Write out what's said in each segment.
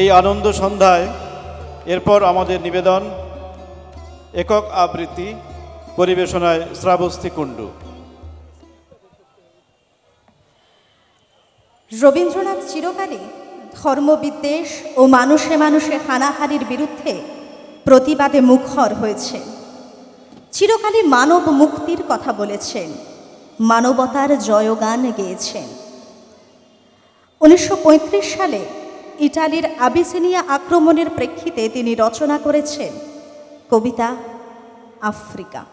এই আনন্দ সন্ধ্যায় এরপর আমাদের নিবেদন একক আবৃত্তি পরিবেশনায় শ্রাবস্তি কুণ্ডু। রবীন্দ্রনাথ চিরকালই ধর্মবিদ্বেষ ও মানুষে মানুষে হানাহানির বিরুদ্ধে প্রতিবাদে মুখর হয়েছে। চিরকালই মানব মুক্তির কথা বলেছেন, মানবতার জয়গান গেয়েছেন। উনিশশো পঁয়ত্রিশ সালে ইটালির আবিসিনিয়া আক্রমণের প্রেক্ষিতে তিনি রচনা করেছেন কবিতা আফ্রিকা।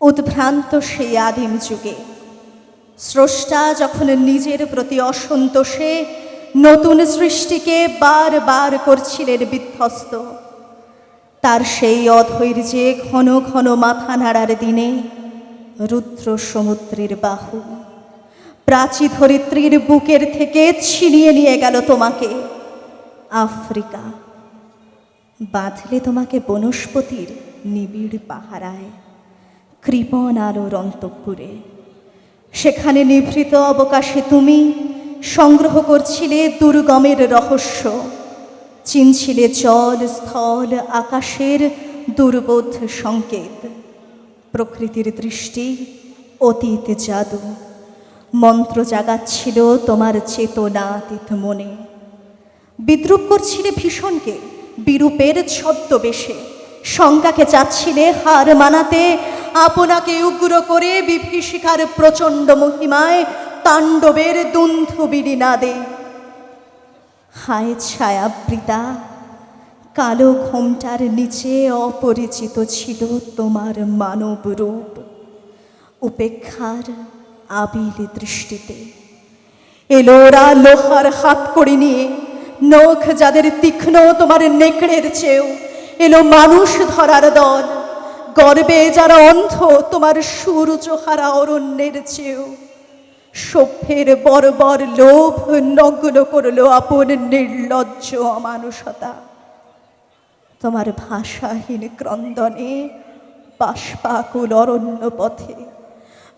উদ্ভ্রান্ত সেই আদিম যুগে স্রষ্টা যখন নিজের প্রতি অসন্তোষে নতুন সৃষ্টিকে বারবার করছিলেন বিধ্বস্ত। তার সেই অধৈর্যে ঘন ঘন মাথা নাড়ার দিনে রুদ্র সমুদ্রের বাহু প্রাচী ধরিত্রীর বুকের থেকে ছিনিয়ে নিয়ে গেল তোমাকে। আফ্রিকা বাঁধলে তোমাকে বনস্পতির নিবিড় পাহারায়, কৃপণ আলোর অন্তঃপুরে। সেখানে নিভৃত অবকাশে তুমি সংগ্রহ করছিলে দুর্গমের রহস্য। চিনছিলে জল স্থল আকাশের দুর্বোধ সংকেত। প্রকৃতির দৃষ্টি অতীত জাদু। মন্ত্র জাগাচ্ছিল তোমার চেতনাতীত মনে। বিদ্রুপ করছিলে ভীষণকে, বিরূপের ছদ্মবেশে। শঙ্কাকে চাচ্ছিলে হার মানাতে আপনাকে উগ্র করে বিভীষিকার প্রচণ্ড মহিমায় তাণ্ডবের দুন্ধুবিড়ি নাদে হায় ছায়াবৃতা, কালো ঘোমটার নিচে অপরিচিত ছিল তোমার মানব রূপ। উপেক্ষার আবিল দৃষ্টিতে এলোরা লোহার হাত করে নিয়ে, নখ যাদের তীক্ষ্ণ তোমার নেকড়ের চেয়েও। এলো মানুষ ধরার দল গর্বে যারা অন্ধ, তোমার সূর্যহারা অরণ্যের চেয়েও। সভ্যের বর্বর লোভ নগ্ন করল আপন নির্লজ্জ অমানুষতা। তোমার ভাষাহীন ক্রন্দনে বাষ্পাকুল অরণ্য পথে।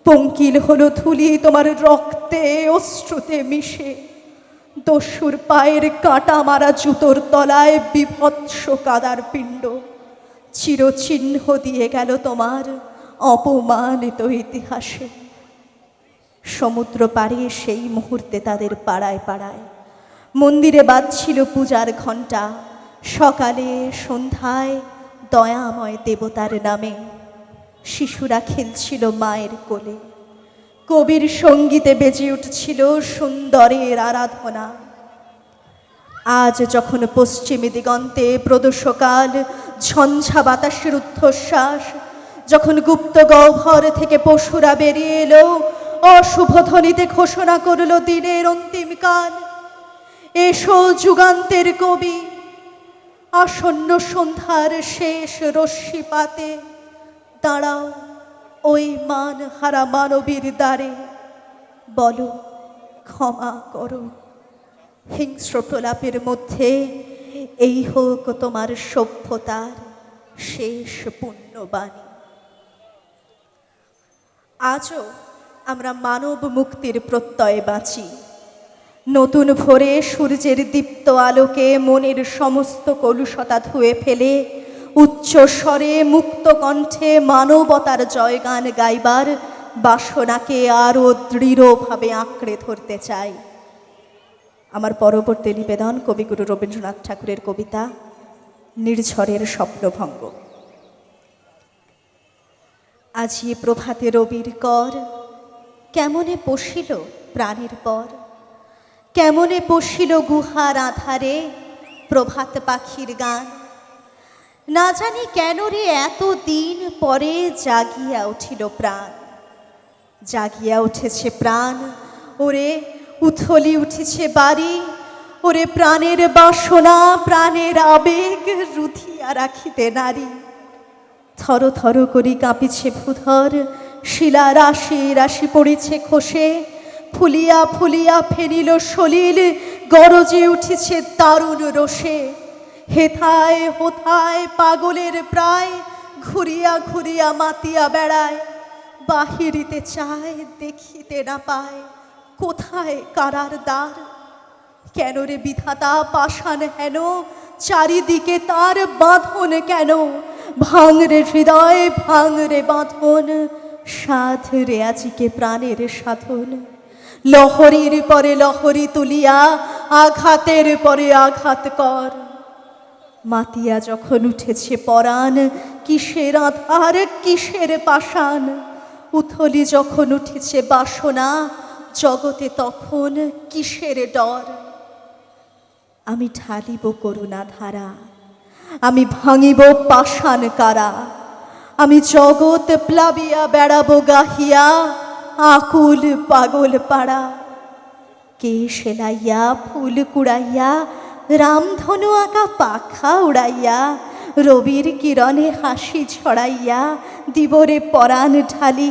পঙ্কিল হলো ধুলি তোমার রক্তে, অশ্রুতে মিশে। দস্যুর পায়ের কাঁটা মারা জুতোর তলায় বিভৎস কাদার পিণ্ড। চিরচিহ্ন দিয়ে গেল তোমার অপমানিত ইতিহাসে। সমুদ্র পাড়ে সেই মুহূর্তে তাদের পাড়ায় পাড়ায় মন্দিরে বাজছিল পূজার ঘণ্টা। সকালে সন্ধ্যায় দয়াময় দেবতার নামে শিশুরা খেলছিল মায়ের কোলে। কবির সঙ্গীতে বেজে উঠছিল সুন্দরের আরাধনা। আজ যখন পশ্চিমী দিগন্তে প্রদোষকাল, ঝঞ্ঝা বাতাসের উদ্ধশ্বাস, যখন গুপ্ত গহ্বর থেকে পশুরা বেরিয়ে এলো, অশুভ ধ্বনিতে ঘোষণা করল দিনের অন্তিম কাল। এসো যুগান্তের কবি, আসন্ন সন্ধ্যার শেষ রশ্মিপাতে দাঁড়াও ওই মান হারা মানবীর দ্বারে, বলো, ক্ষমা করো। হিংস্র প্রলাপের মধ্যে, এই হোক তোমার সভ্যতার শেষ পুণ্যবাণী। আজও আমরা মানব মুক্তির প্রত্যয়ে বাঁচি। নতুন ভোরে সূর্যের দীপ্ত আলোকে মনের সমস্ত কলুষতা ধুয়ে ফেলে, উচ্চ স্বরে মুক্ত কণ্ঠে মানবতার জয়গান গাইবার বাসনাকে আরও দৃঢ়ভাবে আঁকড়ে ধরতে চাই। আমার পরবর্তী নিবেদন কবিগুরু রবীন্দ্রনাথ ঠাকুরের কবিতা, নির্ঝরের স্বপ্নভঙ্গ। আজি প্রভাতে রবির কর, কেমনে পশিল প্রাণের পর? কেমনে পশিল গুহার আধারে প্রভাত পাখির গান? না জানি কেন রে এত দিন পরে জাগিয়া উঠিল প্রাণ। জাগিয়া উঠেছে প্রাণ, ওরে উথলি উঠেছে বাড়ি। ওরে প্রাণের বাসনা, প্রাণের আবেগ রুধিয়া রাখিতে নারী। থর থর করি কাঁপিছে ভূধর, শিলা রাশি রাশি পড়েছে খসে। ফুলিয়া ফুলিয়া ফেনিল সলিল, গরজে উঠেছে দারুণ রোষে হেথায় হোথায় পাগলের প্রায়, ঘুরিয়া ঘুরিয়া মাতিয়া বেড়ায়। বাহিরিতে চায়, দেখিতে না পায়। কোথায় কারার দ্বার? কেন রে বিধাতা পাষাণ হেন? চারিদিকে তার বাঁধন কেন? ভাঙ ভাঙরে হৃদয় ভাঙরে বাঁধন। সাধ রে আজিকে প্রাণের সাধন। লহরীর পরে লহরি তুলিয়া, আঘাতের পরে আঘাত কর। মাতিয়া যখন উঠেছে পরাণ, কিসের আধার, কিসের পাষাণ? উথলি যখন উঠেছে বাসনা জগতে তখন কিসের ডর? আমি ঢালিব করুণা ধারা আমি ভাঙিব পাষাণ কারা, আমি জগৎ প্লাবিয়া বেড়াবো গাহিয়া আকুল পাগল পাড়া। কে সেলাইয়া, ফুল কুড়াইয়া, রামধনু আঁকা পাখা উড়াইয়া, রবির কিরণে হাসি ছড়াইয়া দিবরে পরাণ ঢালি।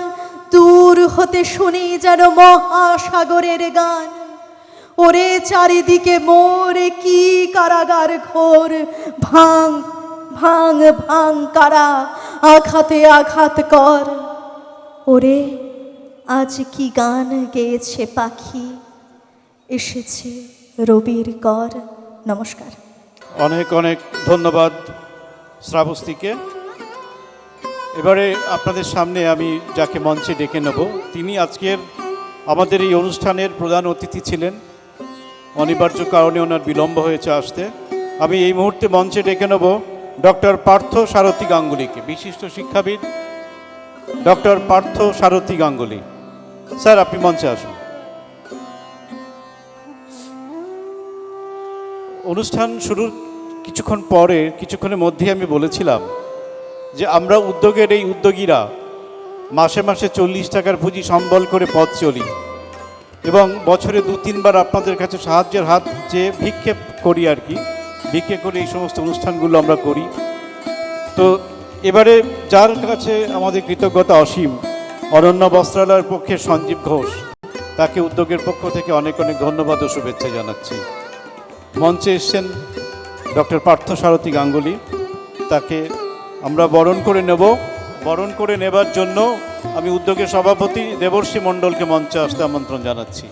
দূর হতে শুনি যেন মহাসাগরের গান। ওরে চারিদিকে মোরে কি কারাগার ঘোর? ভাঙ ভাঙ ভাং কারা, আঘাতে আঘাত কর। ওরে, আজ কি গান গেয়েছে পাখি? এসেছে রবির কর। নমস্কার। অনেক অনেক ধন্যবাদ শ্রাবস্তীকে। এবারে আপনাদের সামনে আমি যাকে মঞ্চে ডেকে নেব, তিনি আজকের আমাদের এই অনুষ্ঠানের প্রধান অতিথি ছিলেন। অনিবার্য কারণে ওনার বিলম্ব হয়েছে আসতে। আমি এই মুহূর্তে মঞ্চে ডেকে নেব ডক্টর পার্থ সারথী গাঙ্গুলিকে, বিশিষ্ট শিক্ষাবিদ ডক্টর পার্থ সারথী গাঙ্গুলি। স্যার, আপনি মঞ্চে আসুন। অনুষ্ঠান শুরুর কিছুক্ষণ পরে, কিছুক্ষণের মধ্যেই আমি বলেছিলাম যে আমরা উদ্যোগের এই উদ্যোগীরা মাসে মাসে চল্লিশ টাকার পুঁজি সম্বল করে পথ চলি। এবং বছরে দু, তিনবার আপনাদের কাছে সাহায্যের হাত চেয়ে ভিক্ষেপ করি আর কি, ভিক্ষে করে এই সমস্ত অনুষ্ঠানগুলো আমরা করি। তো এবারে যার কাছে আমাদের কৃতজ্ঞতা অসীম অরণ্য বস্ত্রালয়ের পক্ষে সঞ্জীব ঘোষ, তাকে উদ্যোগের পক্ষ থেকে অনেক অনেক ধন্যবাদ ও শুভেচ্ছা জানাচ্ছি। মঞ্চে এসছেন ডক্টর পার্থ সারথী গাঙ্গুলি, তাকে আমরা বরণ করে নেব। বরণ করে নেবার জন্য আমি উদ্যোগের সভাপতি দেবর্ষী মণ্ডলকে মঞ্চে আসতে আমন্ত্রণ জানাচ্ছি।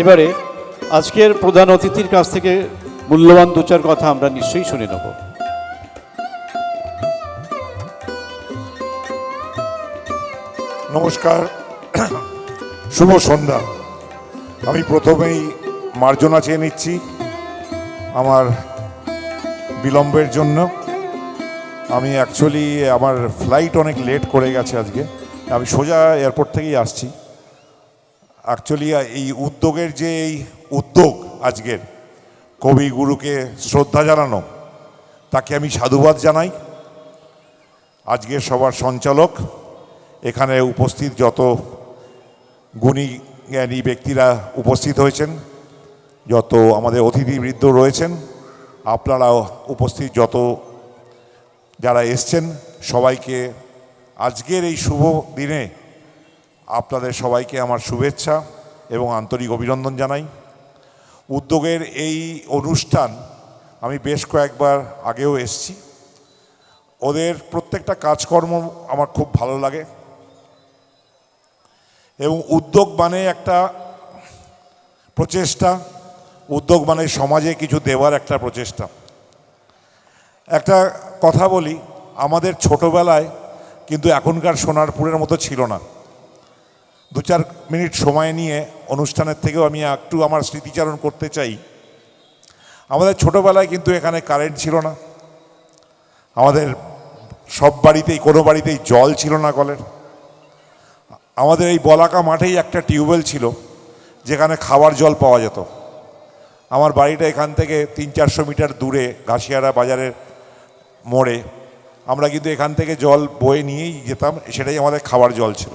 এবারে আজকের প্রধান অতিথির কাছ থেকে মূল্যবান দু চার কথা আমরা নিশ্চয়ই শুনে নেব। নমস্কার। শুভ সন্ধ্যা। আমি প্রথমেই মার্জনা চেয়ে নিচ্ছি আমার বিলম্বের জন্য। আমি অ্যাকচুয়ালি আমার ফ্লাইট অনেক লেট করে গেছে আজকে। আমি সোজা এয়ারপোর্ট থেকেই আসছি। অ্যাকচুয়ালি এই উদ্যোগের যে এই উদ্যোগ আজকের। কবিগুরুকে শ্রদ্ধা জানানো, তাকে আমি সাধুবাদ জানাই। আজকের সবার সঞ্চালক, এখানে উপস্থিত যত গুণী জ্ঞানী ব্যক্তিরা উপস্থিত হয়েছেন, যত আমাদের অতিথিবৃদ্ধ রয়েছেন, আপনারাও উপস্থিত যত যারা এসছেন, সবাইকে আজকের এই শুভ দিনে আপনাদের সবাইকে আমার শুভেচ্ছা এবং আন্তরিক অভিনন্দন জানাই। উদ্যোগের এই অনুষ্ঠান আমি বেশ কয়েকবার আগেও এসছি। ওদের প্রত্যেকটা কাজকর্ম আমার খুব ভালো লাগে এবং উদ্যোগ মানে একটা প্রচেষ্টা। উদ্যোগ মানে সমাজে কিছু দেওয়ার একটা প্রচেষ্টা। একটা কথা বলি, আমাদের ছোটবেলায় কিন্তু এখনকার সোনারপুরের মতো ছিল না। দু চার মিনিট সময় নিয়ে অনুষ্ঠানের থেকেও আমি একটু আমার স্মৃতিচারণ করতে চাই। আমাদের ছোটোবেলায় কিন্তু এখানে কারেন্ট ছিল না। আমাদের সব বাড়িতেই, কোনো বাড়িতেই জল ছিল না কলের। আমাদের এই বলাকা মাঠেই একটা টিউবওয়েল ছিল, যেখানে খাবার জল পাওয়া যেত। আমার বাড়িটা এখান থেকে তিন চারশো মিটার দূরে ঘাসিয়ারা বাজারের মোড়ে। আমরা কিন্তু এখান থেকে জল বয়ে নিয়েই যেতাম, সেটাই আমাদের খাবার জল ছিল।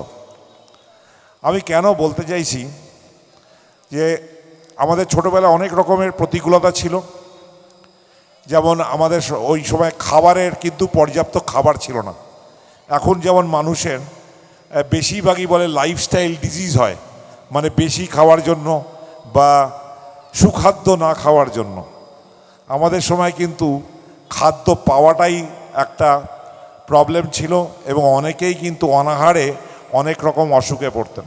আমি কেন বলতে চাইছি যে আমাদের ছোটোবেলা অনেক রকমের প্রতিকূলতা ছিল। যেমন আমাদের ওই সময় খাবারের কিন্তু পর্যাপ্ত খাবার ছিল না। এখন যেমন মানুষের বেশিরভাগই বলে লাইফস্টাইল ডিজিজ হয়। মানে বেশি খাওয়ার জন্য বা সুখাদ্য না খাওয়ার জন্য। আমাদের সময় কিন্তু খাদ্য পাওয়াটাই একটা প্রবলেম ছিল এবং অনেকেই কিন্তু অনাহারে অনেক রকম অসুখে পড়তেন।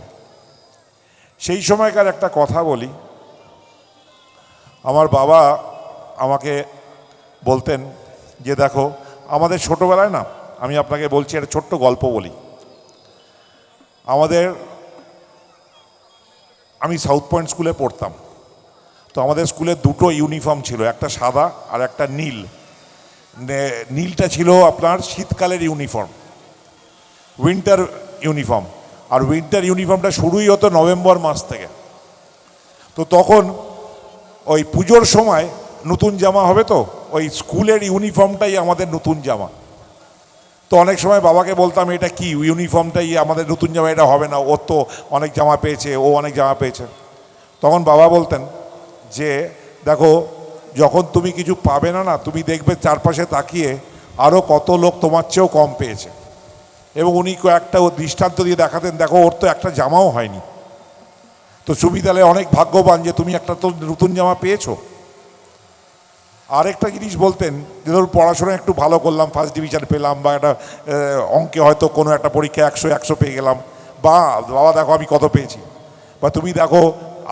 সেই সময়কার একটা কথা বলি। আমার বাবা আমাকে বলতেন যে, দেখো, আমাদের ছোটোবেলায় না, আমি আপনাকে বলছি একটা ছোট্ট গল্প বলি। আমাদের, আমি সাউথ পয়েন্ট স্কুলে পড়তাম। তো আমাদের স্কুলে দুটো ইউনিফর্ম ছিল, একটা সাদা আর একটা নীল। নীলটা ছিল আপনার শীতকালের ইউনিফর্ম। Winter uniform. আর উইন্টার ইউনিফর্মটা শুরুই হতো নভেম্বর মাস থেকে। তো তখন ওই পুজোর সময় নতুন জামা হবে তো, ওই স্কুলের ইউনিফর্মটাই আমাদের নতুন জামা। তো অনেক সময় বাবাকে বলতাম, এটা কি ইউনিফর্মটাই আমাদের নতুন জামা, এটা হবে না ওর তো অনেক জামা পেয়েছে, ও অনেক জামা পেয়েছে। তখন বাবা বলতেন যে, দেখো, যখন তুমি কিছু পাবে না না, তুমি দেখবে চারপাশে তাকিয়ে আরও কত লোক তোমার চেয়েও কম পেয়েছে। এবং উনি কয়েকটা ও দৃষ্টান্ত দিয়ে দেখাতেন, দেখো, ওর তো একটা জামাও হয়নি। তো তাহলে অনেক ভাগ্যবান যে তুমি একটা তো নতুন জামা পেয়েছ। আরেকটা জিনিস বলতেন, যে ধরুন পড়াশোনা একটু ভালো করলাম ফার্স্ট ডিভিশন পেলাম, বা একটা অঙ্কে হয়তো কোনো একটা পরীক্ষা একশো একশো পেয়ে গেলাম, বা বাবা দেখো আমি কত পেয়েছি। বা তুমি দেখো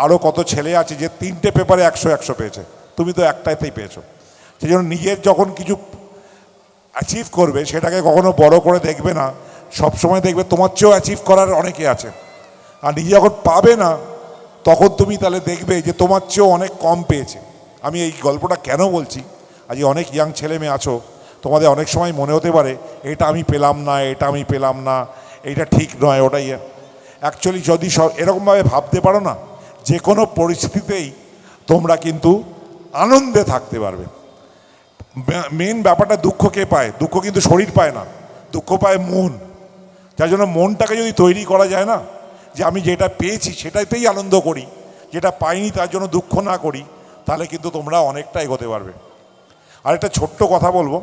আরও কত ছেলে আছে যে তিনটে পেপারে একশো একশো পেয়েছে, তুমি তো একটাইতেই পেয়েছ। সেই জন্য নিজের যখন কিছু অ্যাচিভ করবে, সেটাকে কখনো বড় করে দেখবে না সবসময় দেখবে তোমার চেয়েও অ্যাচিভ করার অনেকে আছে আর নিজে যখন পাবে না, তখন তুমি তাহলে দেখবে যে তোমার চেয়েও অনেক কম পেয়েছে। আমি এই গল্পটা কেন বলছি? আজ অনেক ইয়াং ছেলে মেয়ে আছো, তোমাদের অনেক সময় মনে হতে পারে, এটা আমি পেলাম না, এটা আমি পেলাম না, এটা ঠিক নয় ওটাই অ্যাকচুয়ালি যদি সব এরকমভাবে ভাবতে পারো না, যে কোনো পরিস্থিতিতেই তোমরা কিন্তু আনন্দে থাকতে পারবে। মেন ব্যাপারটা দুঃখ কে পায়? দুঃখ কিন্তু শরীর পায় না। দুঃখ পায় মন। যার জন্য মনটাকে যদি তৈরি করা যায় না, যে আমি যেটা পেয়েছি সেটাতেই আনন্দ করি, যেটা পাইনি তার জন্য দুঃখ না করি, তাহলে কিন্তু তোমরা অনেকটা এগোতে পারবে। আর একটা ছোট্ট কথা বলব,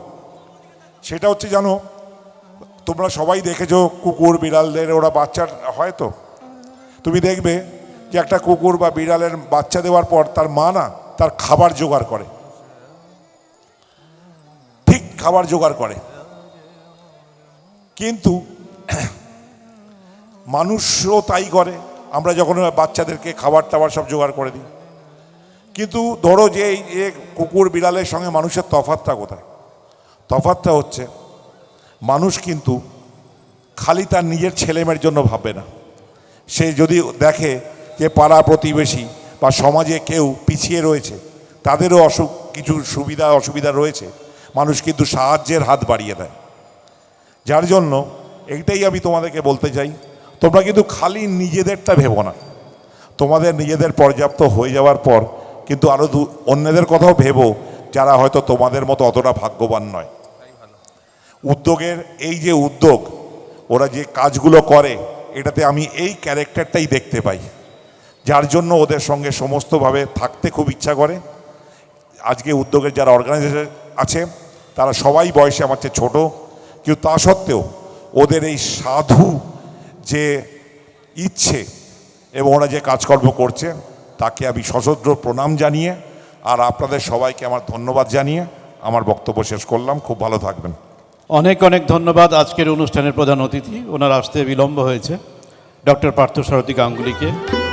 সেটা হচ্ছে জানো, তোমরা সবাই দেখেছ কুকুর, বিড়ালদের, ওরা বাচ্চা হয় তো? তুমি দেখবে যে একটা কুকুর বা বিড়ালের বাচ্চা দেওয়ার পর তার মা না, তার খাবার জোগাড় করে। ঠিক খাবার জোগাড় করে। কিন্তু মানুষও তাই করে। আমরা যখন বাচ্চাদেরকে খাবার টাবার সব জোগাড় করে দিই। কিন্তু ধরো যে এই যে কুকুর বিড়ালের সঙ্গে মানুষের তফাতটা কোথায়? তফাতটা হচ্ছে, মানুষ কিন্তু খালি তার নিজের ছেলেমেয়ের জন্য ভাববে না। সে যদি দেখে যে পাড়া প্রতিবেশী বা সমাজে কেউ পিছিয়ে রয়েছে, তাদেরও অসুখ, কিছু সুবিধা, অসুবিধা রয়েছে, মানুষ কিন্তু সাহায্যের হাত বাড়িয়ে দেয়। যার জন্য এইটাই আমি তোমাদেরকে বলতে চাই, তোমরা কিন্তু খালি নিজেদেরটা ভেবো না। তোমাদের নিজেদের পর্যাপ্ত হয়ে যাওয়ার পর কিন্তু আরও দু অন্যদের কথাও ভেবো, যারা হয়তো তোমাদের মতো অতটা ভাগ্যবান নয়। উদ্যোগের এই যে উদ্যোগ, ওরা যে কাজগুলো করে, এটাতে আমি এই ক্যারেক্টারটাই দেখতে পাই। যার জন্য ওদের সঙ্গে সমস্তভাবে থাকতে খুব ইচ্ছা করে। আজকে উদ্যোগের যারা অর্গানাইজেশন আছে, তারা সবাই বয়সে আমার চেয়ে ছোটো। কিন্তু তা সত্ত্বেও ওদের এই সাধু যে ইচ্ছে এবং ওরা যে কাজকর্ম করছে, তাকে আমি সশস্ত্র প্রণাম জানিয়ে আর আপনাদের সবাইকে আমার ধন্যবাদ জানিয়ে আমার বক্তব্য শেষ করলাম। খুব ভালো থাকবেন। অনেক অনেক ধন্যবাদ আজকের অনুষ্ঠানের প্রধান অতিথি। ওনার আসতে বিলম্ব হয়েছে। ডক্টর পার্থ সারথী গাঙ্গুলিকে।